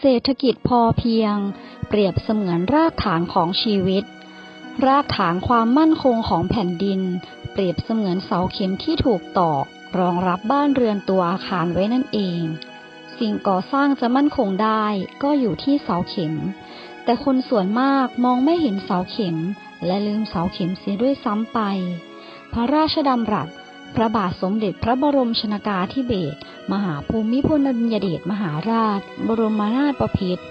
เศรษฐกิจพอเพียง เปรียบเสมือนรากฐานของชีวิต รากฐานความมั่นคงของแผ่นดิน เปรียบเสมือนเสาเข็มที่ถูกตอก รองรับบ้านเรือนตัวอาคารไว้นั่นเอง สิ่งก่อสร้างจะมั่นคงได้ก็อยู่ที่เสาเข็ม แต่คนส่วนมากมองไม่เห็นเสาเข็ม และลืมเสาเข็มเสียด้วยซ้ำไป พระราชดำรัส พระบาทสมเด็จพระบรมชนากาธิเบศรมหาภูมิพลอดุลยเดชมหาราช บรมนาถบพิตร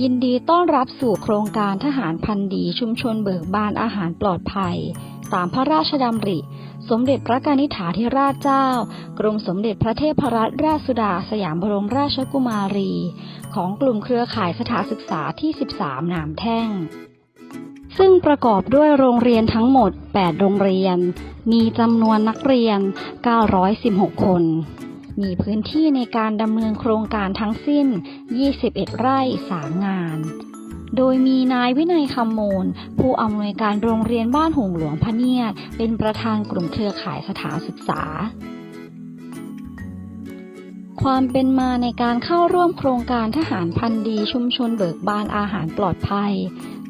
ยินดีต้อนรับสู่โครงการทหารพันธ์ดีชุมชนเบิกบานอาหารปลอดภัย ตามพระราชดำริ สมเด็จพระกนิษฐาธิราชเจ้า กรมสมเด็จพระเทพรัตนราชสุดาสยามบรมราชกุมารี ของกลุ่มเครือข่ายสถานศึกษาที่ 13 นามแท่ง ซึ่งประกอบด้วยโรงเรียนทั้งหมด 8 โรงเรียน มีจำนวนนักเรียน 916 คน มีพื้นที่ในการดำเนินโครงการทั้งสิ้น 21 ไร่ 3 งาน โดยมีนายวินัยคำมูลผู้อำนวยการโรงเรียนบ้านหงหลวงพะเนียด เป็นประธานกลุ่มเครือข่ายสถานศึกษา ความเป็นมาในการเข้าร่วมโครงการทหารพันธีชุมชนเบิกบานอาหารปลอดภัย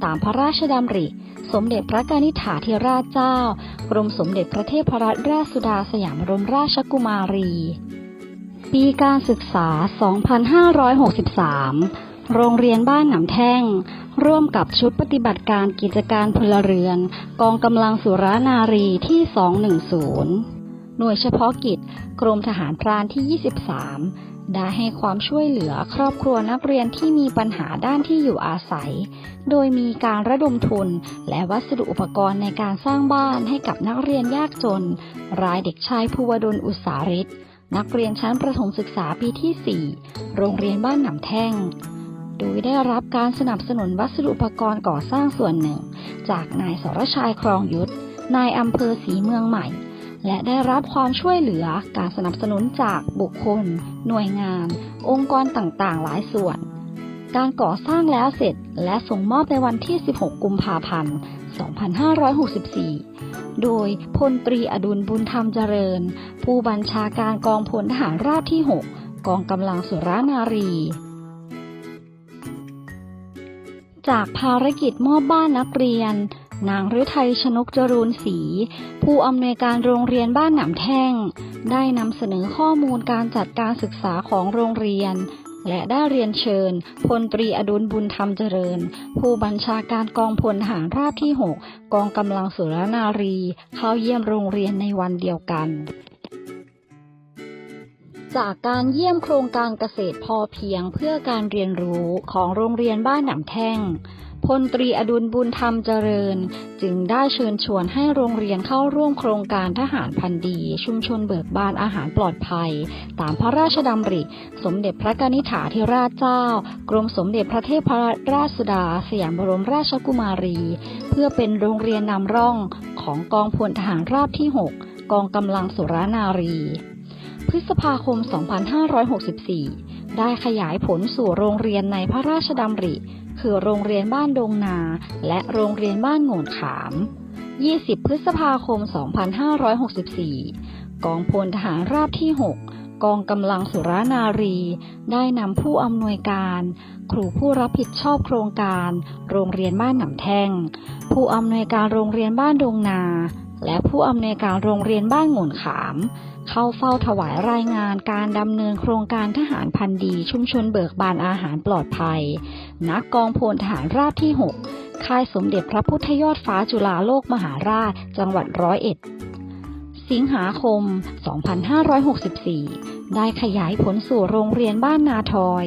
ตามพระราชดำริ สมเด็จพระกนิษฐาธิราชเจ้า กรมสมเด็จพระเทพรัตนราชสุดาสยามบรมราชกุมารี ปีการศึกษา 2563 โรงเรียนบ้านหนำแท่ง ร่วมกับชุดปฏิบัติการกิจการพลเรือน กองกำลังสุรานารีที่ 210 หน่วยเฉพาะกิจ กรมทหารพรานที่ 23 ได้ให้ความช่วยเหลือครอบครัวนักเรียนที่มีปัญหาด้านที่อยู่อาศัย โดยมีการระดมทุนและวัสดุอุปกรณ์ในการสร้างบ้านให้กับนักเรียนยากจน รายเด็กชายภูวดลอุตสาริศนักเรียนชั้นประถมศึกษาปีที่ 4 โรงเรียนบ้านหนำแท่ง โดยได้รับการสนับสนุนวัสดุอุปกรณ์ก่อสร้างส่วนหนึ่ง จากนายสรชัยครองยุทธนายอำเภอศรีเมืองใหม่ และได้รับความช่วยเหลือการสนับสนุนจากบุคคล หน่วยงาน องค์กรต่างๆ หลายส่วน การก่อสร้างแล้วเสร็จและส่งมอบในวันที่ 16 กุมภาพันธ์ 2564 โดยพลตรีอดุลบุญธรรมเจริญ ผู้บัญชาการกองพลทหารราบที่ 6 กองกำลังสุรานารี จากภารกิจมอบบ้านนักเรียน นางฤทัยชนกจรูนศรีผู้อำนวยการโรงเรียนบ้านหนำแท่ง ได้นำเสนอข้อมูลการจัดการศึกษาของโรงเรียน และได้เรียนเชิญพลตรีอดุลบุญธรรมเจริญ ผู้บัญชาการกองพลทหารราบที่ 6 กองกำลังสุรนารี เข้าเยี่ยมโรงเรียนในวันเดียวกัน จากการเยี่ยมโครงการเกษตรพอเพียงเพื่อการเรียนรู้ของโรงเรียนบ้านหนำแท่งพลตรีอดุลบุญธรรมเจริญ จึงได้เชิญชวนให้โรงเรียนเข้าร่วมโครงการทหารพันธ์ดี ชุมชนเบิกบานอาหารปลอดภัย ตามพระราชดำริ สมเด็จพระกนิษฐาธิราชเจ้า กรมสมเด็จพระเทพรัตนราชสุดาสยามบรมราชกุมารี เพื่อเป็นโรงเรียนนำร่องของกองพลทหารราบที่ 6 กองกำลังสุรานารี พฤษภาคม 2564 ได้ขยายผลสู่โรงเรียนในพระราชดำริ คือโรงเรียนบ้านดงนา และโรงเรียนบ้านโงนขาม 20 พฤษภาคม 2564 กองพลทหารราบที่ 6 กองกำลังสุรานารี ได้นำผู้อำนวยการ ครูผู้รับผิดชอบโครงการ โรงเรียนบ้านหนำแท่ง ผู้อำนวยการโรงเรียนบ้านดงนา และผู้อำนวยการโรงเรียนบ้านโงนขาม เข้าเฝ้าถวายรายงานการดำเนินโครงการทหารพันดีชุมชนเบิกบานอาหารปลอดภัย นักกองพลทหารราบที่ 6 ค่ายสมเด็จพระพุทธยอดฟ้าจุฬาโลกมหาราช จังหวัดร้อยเอ็ด สิงหาคม 2564 ได้ขยายผลสู่โรงเรียนบ้านนาทอย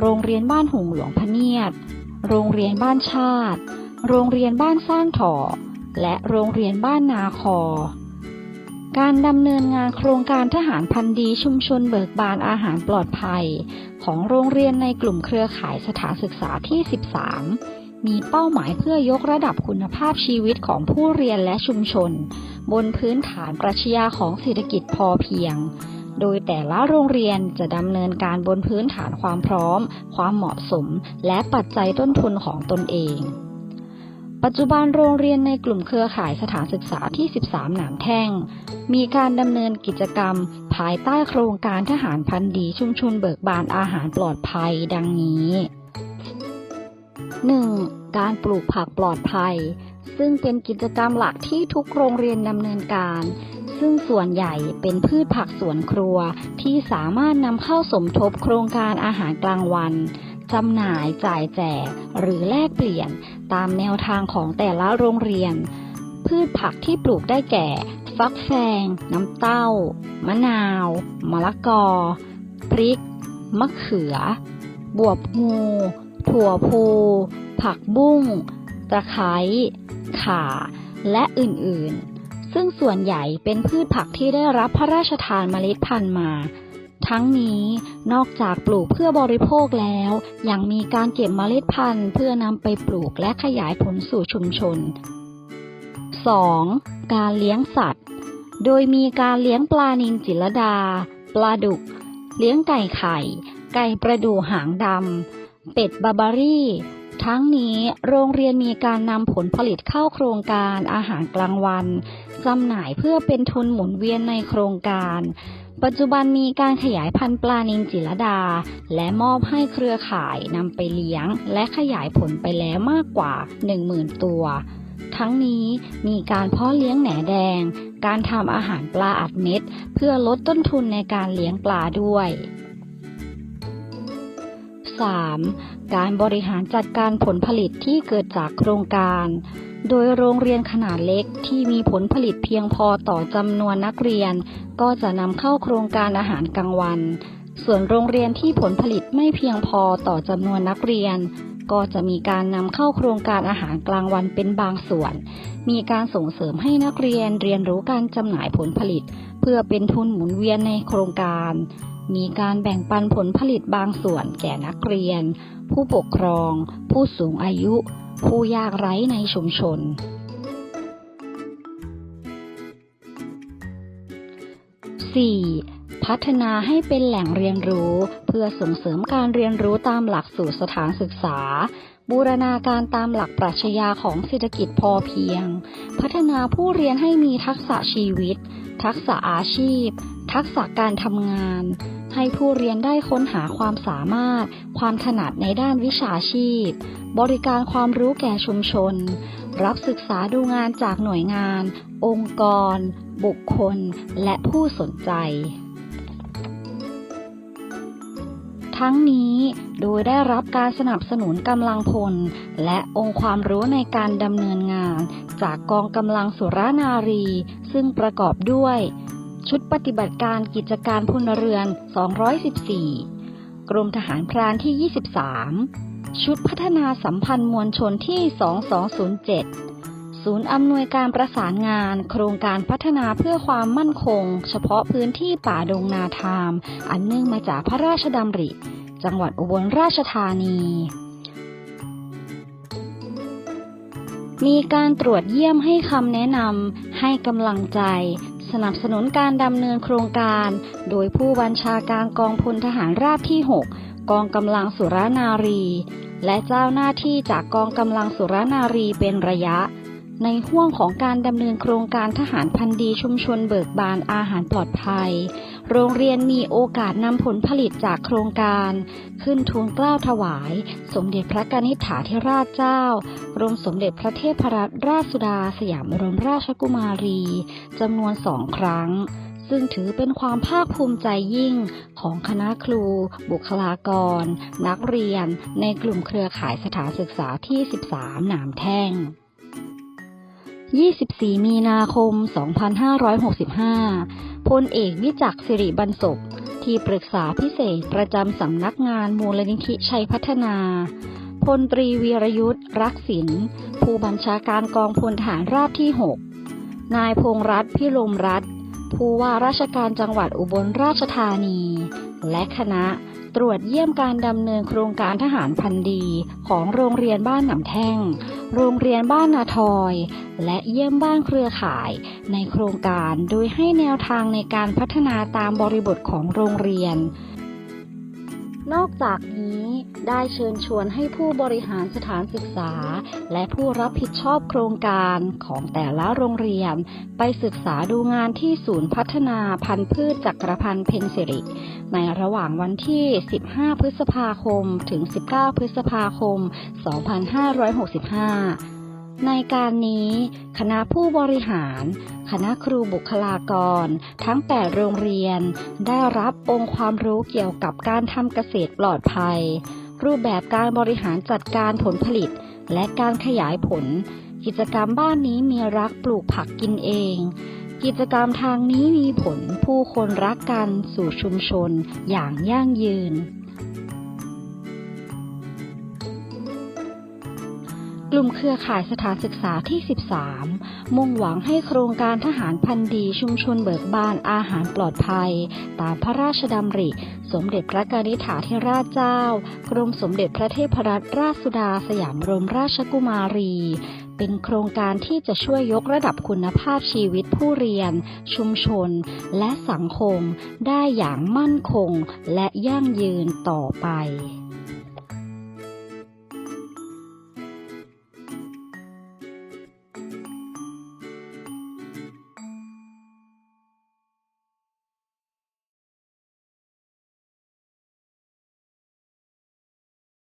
โรงเรียนบ้านหงหลวงพเนียด โรงเรียนบ้านชาติ โรงเรียนบ้านสร้างถ่อ และโรงเรียนบ้านนาคอ การดำเนินงานโครงการทหารพันธีชุมชนเบิกบานอาหารปลอดภัย ของโรงเรียนในกลุ่มเครือข่ายสถานศึกษาที่ 13 มีเป้าหมายเพื่อยกระดับคุณภาพชีวิตของผู้เรียนและชุมชน บนพื้นฐานปรัชญาของเศรษฐกิจพอเพียงโดยแต่ละโรงเรียนจะดำเนินการบนพื้นฐานความพร้อม ความเหมาะสม และปัจจัยต้นทุนของตนเอง ปัจจุบันโรงเรียนในกลุ่มเครือข่ายสถานศึกษาที่ 13 หนามแท่ง มีการดำเนินกิจกรรม ภายใต้โครงการทหารพันธีชุมชนเบิกบานอาหารปลอดภัยดังนี้ 1. การปลูกผักปลอดภัย ซึ่งเป็นกิจกรรมหลักที่ทุกโรงเรียนดำเนินการ ซึ่งส่วนใหญ่เป็นพืชผักสวนครัวที่สามารถนำเข้าสมทบโครงการอาหารกลางวัน จำหน่ายจ่ายแจก หรือแลกเปลี่ยนตามแนวทางของแต่ละโรงเรียน พืชผักที่ปลูกได้แก่ ฟักแฟง น้ำเต้า มะนาว มะละกอ พริก มะเขือ บวบงู ถั่วพู ผักบุ้ง ตะไคร้ ข่า และอื่นๆ ซึ่งส่วนใหญ่เป็นพืชผักที่ได้รับพระราชทานเมล็ดพันธุ์มา ทั้งนี้นอกจากปลูกเพื่อบริโภคแล้ว ยังมีการเก็บเมล็ดพันธุ์ เพื่อนำไปปลูกและขยายผลสู่ชุมชน 2. การเลี้ยงสัตว์ โดยมีการเลี้ยงปลานิลจิรดา ปลาดุก เลี้ยงไก่ไข่ ไก่ประดูหางดำ เป็ดบาบารี่ ทั้งนี้โรงเรียนมีการนำผลผลิตเข้าโครงการอาหารกลางวันจำหน่ายเพื่อเป็นทุนหมุนเวียนในโครงการ ปัจจุบันมีการขยายพันธุ์ปลานิลจิรดา และมอบให้เครือข่ายนำไปเลี้ยง และขยายผลไปแล้วมากกว่า 10,000 ตัว ทั้งนี้มีการเพาะเลี้ยงแหนแดง การทำอาหารปลาอัดเม็ด เพื่อลดต้นทุนในการเลี้ยงปลาด้วย 3. การบริหารจัดการผลผลิตที่เกิดจากโครงการ โดยโรงเรียนขนาดเล็กที่มีผลผลิตเพียงพอต่อจำนวนนักเรียน ก็จะนำเข้าโครงการอาหารกลางวัน ส่วนโรงเรียนที่ผลผลิตไม่เพียงพอต่อจำนวนนักเรียน ก็จะมีการนำเข้าโครงการอาหารกลางวันเป็นบางส่วน มีการส่งเสริมให้นักเรียนเรียนรู้การจำหน่ายผลผลิต เพื่อเป็นทุนหมุนเวียนในโครงการ มีการแบ่งปันผลผลิตบางส่วนแก่นักเรียน ผู้ปกครอง ผู้สูงอายุ ผู้ยากไร้ในชุมชน 4. พัฒนาให้เป็นแหล่งเรียนรู้ เพื่อส่งเสริมการเรียนรู้ตามหลักสูตรสถานศึกษา บูรณาการตามหลักปรัชญาของเศรษฐกิจพอเพียง พัฒนาผู้เรียนให้มีทักษะชีวิต ทักษะอาชีพ ทักษะการทำงาน ให้ผู้เรียนได้ค้นหาความสามารถ ความถนัดในด้านวิชาชีพ บริการความรู้แก่ชุมชน รับศึกษาดูงานจากหน่วยงาน องค์กร บุคคล และผู้สนใจ ทั้งนี้โดยได้รับการสนับสนุนกำลังพล และองค์ความรู้ในการดำเนินงาน จากกองกำลังสุรานารี ซึ่งประกอบด้วย ชุดปฏิบัติการกิจการพลเรือน 214 กรมทหารพรานที่ 23 ชุดพัฒนาสัมพันธ์มวลชนที่ 2207 ศูนย์อำนวยการประสานงาน โครงการพัฒนาเพื่อความมั่นคง เฉพาะพื้นที่ป่าดงนาทาม อันเนื่องมาจากพระราชดำริ จังหวัดอุบลราชธานีมีการตรวจเยี่ยมให้คำแนะนำ ให้กำลังใจ สนับสนุนการดำเนินโครงการ โดยผู้บัญชาการกองพลทหารราบที่ 6 กองกำลังสุรนารี และเจ้าหน้าที่จากกองกำลังสุรนารีเป็นระยะ ในห่วงของการดำเนินโครงการทหารพันธุ์ดีชุมชนเบิกบานอาหารปลอดภัย โรงเรียนมีโอกาสนำผลผลิตจากโครงการ ขึ้นทูลเกล้าถวาย สมเด็จพระกนิษฐาธิราชเจ้ากรมสมเด็จพระเทพรัตนราชสุดาสยามบรมราชกุมารีจำนวนสองครั้งซึ่งถือเป็นความภาคภูมิใจยิ่งของคณะครู บุคลากร นักเรียน ในกลุ่มเครือข่ายสถานศึกษาที่ 13 หนามแท่ง 24 มีนาคม 2565 พลเอกวิจักสิริบรรศพที่ปรึกษาพิเศษประจำสำนักงานมูลนิธิชัยพัฒนา พลตรีวีรยุทธ์รักศิลป์ผู้บัญชาการกองพลฐานราบที่ 6 นายพงรัตพิลมรัต ผู้ว่าราชการจังหวัดอุบลราชธานี และคณะตรวจเยี่ยมการดำเนินโครงการทหารพันดีของโรงเรียนบ้านหนำแท่ง โรงเรียนบ้านนาทอย และเยี่ยมบ้านเครือข่ายในโครงการโดยให้แนวทางในการพัฒนาตามบริบทของโรงเรียน นอกจากนี้ได้เชิญชวนให้ผู้บริหารสถานศึกษา และผู้รับผิดชอบโครงการของแต่ละโรงเรียน ไปศึกษาดูงานที่ศูนย์พัฒนาพันธุ์พืชจักรพันธ์เพนสิริ ในระหว่างวันที่ 15 พฤษภาคม ถึง 19 พฤษภาคม 2565 ในการนี้คณะผู้บริหาร คณะครูบุคลากร ทั้ง 8 โรงเรียน ได้รับองค์ความรู้เกี่ยวกับการทำเกษตรปลอดภัย รูปแบบการบริหารจัดการผลผลิต และการขยายผล กิจกรรมบ้านนี้มีรักปลูกผักกินเอง กิจกรรมทางนี้มีผลผู้คนรักกันสู่ชุมชนอย่างยั่งยืน กลุ่มเครือข่ายสถานศึกษาที่ 13 มุ่งหวังให้โครงการทหารพันธีชุมชนเบิกบานอาหารปลอดภัย ตามพระราชดำริ สมเด็จพระกนิษฐาธิราชเจ้า กรมสมเด็จพระเทพรัตนราชสุดาสยามบรมราชกุมารี เป็นโครงการที่จะช่วยยกระดับคุณภาพชีวิตผู้เรียน ชุมชน และสังคม ได้อย่างมั่นคงและยั่งยืนต่อไป